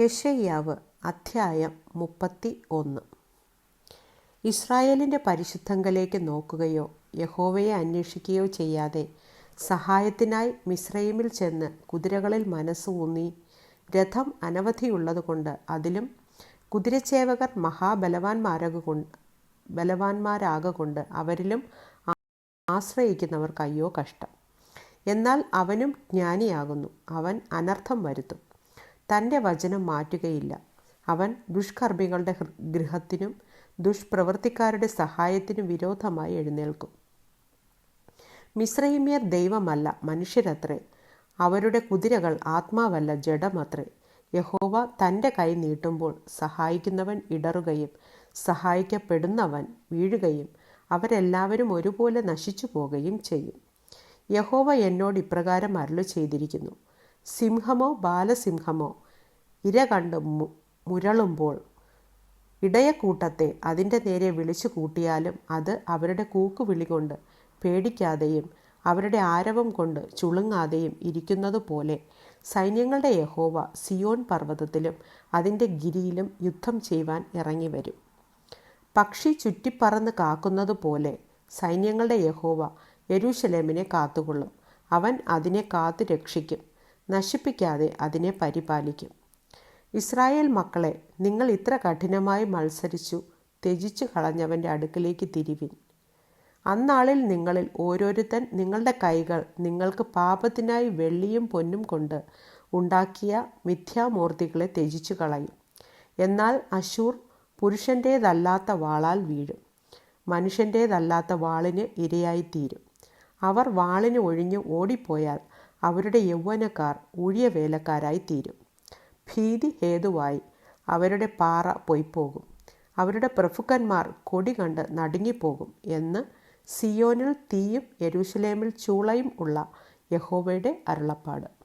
യെശയ്യാവ് അധ്യായം മുപ്പത്തി ഒന്ന് ഇസ്രായേലിന്റെ പരിശുദ്ധങ്കലേക്ക് നോക്കുകയോ യഹോവയെ അന്വേഷിക്കുകയോ ചെയ്യാതെ സഹായത്തിനായി മിശ്രൈമിൽ ചെന്ന് കുതിരകളിൽ മനസ്സ് ഊന്നി രഥം അനവധിയുള്ളതുകൊണ്ട് അതിലും കുതിരച്ചേവകർ മഹാബലവാന്മാരാകൊണ്ട് ബലവാന്മാരാകൊണ്ട് അവരിലും ആശ്രയിക്കുന്നവർക്ക് അയ്യോ കഷ്ടം. എന്നാൽ അവനും ജ്ഞാനിയാകുന്നു. അവൻ അനർത്ഥം വരുത്തും. തന്റെ വചനം മാറ്റുകയില്ല. അവൻ ദുഷ്കർമ്മികളുടെ ഗൃഹത്തിനും ദുഷ്പ്രവൃത്തിക്കാരുടെ സഹായത്തിനും വിരോധമായി എഴുന്നേൽക്കും. മിശ്രൈമ്യർ ദൈവമല്ല മനുഷ്യരത്രേ. അവരുടെ കുതിരകൾ ആത്മാവല്ല ജഡമത്രേ. യഹോവ തന്റെ കൈ നീട്ടുമ്പോൾ സഹായിക്കുന്നവൻ ഇടറുകയും സഹായിക്കപ്പെടുന്നവൻ വീഴുകയും അവരെല്ലാവരും ഒരുപോലെ നശിച്ചു പോകുകയും ചെയ്യും. യഹോവ എന്നോട് ഇപ്രകാരം അരുളു ചെയ്തിരിക്കുന്നു സിംഹമോ ബാലസിംഹമോ ഇര കണ്ട് മുരളുമ്പോൾ ഇടയക്കൂട്ടത്തെ അതിന്റെ നേരെ വിളിച്ചു കൂട്ടിയാലും അത് അവരുടെ കൂക്കുവിളി കൊണ്ട് പേടിക്കാതെയും അവരുടെ ആരവം കൊണ്ട് ചുളുങ്ങാതെയും ഇരിക്കുന്നത് പോലെ സൈന്യങ്ങളുടെ യഹോവ സിയോൻ പർവതത്തിലും അതിന്റെ ഗിരിയിലും യുദ്ധം ചെയ്യുവാൻ ഇറങ്ങി വരും. പക്ഷി ചുറ്റിപ്പറന്ന് കാക്കുന്നത് പോലെ സൈന്യങ്ങളുടെ യഹോവ യരൂശലേമിനെ കാത്തുകൊള്ളും. അവൻ അതിനെ കാത്തു രക്ഷിക്കും നശിപ്പിക്കാതെ അതിനെ പരിപാലിക്കും. ഇസ്രായേൽ മക്കളെ നിങ്ങൾ ഇത്ര കഠിനമായി മത്സരിച്ചു ത്യജിച്ചു കളഞ്ഞവന്റെ അടുക്കിലേക്ക് തിരിവിൻ. അന്നാളിൽ നിങ്ങളിൽ ഓരോരുത്തൻ നിങ്ങളുടെ കൈകൾ നിങ്ങൾക്ക് പാപത്തിനായി വെള്ളിയും പൊന്നും കൊണ്ട് ഉണ്ടാക്കിയ മിഥ്യാമൂർത്തികളെ ത്യജിച്ചു കളയും. എന്നാൽ അശൂർ പുരുഷന്റേതല്ലാത്ത വാളാൽ വീഴും. മനുഷ്യന്റേതല്ലാത്ത വാളിന് ഇരയായിത്തീരും. അവർ വാളിന് ഒഴിഞ്ഞ് ഓടിപ്പോയാൽ അവരുടെ യൗവനക്കാർ ഊഴിയ വേലക്കാരായി തീരും. ഭീതി ഹേതുവായി അവരുടെ പാറ പൊയ്പോകും. അവരുടെ പ്രഭുക്കന്മാർ കൊടി കണ്ട് നടുങ്ങിപ്പോകും എന്ന് സിയോനിൽ തീയും യെരൂശലേമിൽ ചൂളയും ഉള്ള യഹോവയുടെ അരുളപ്പാട്.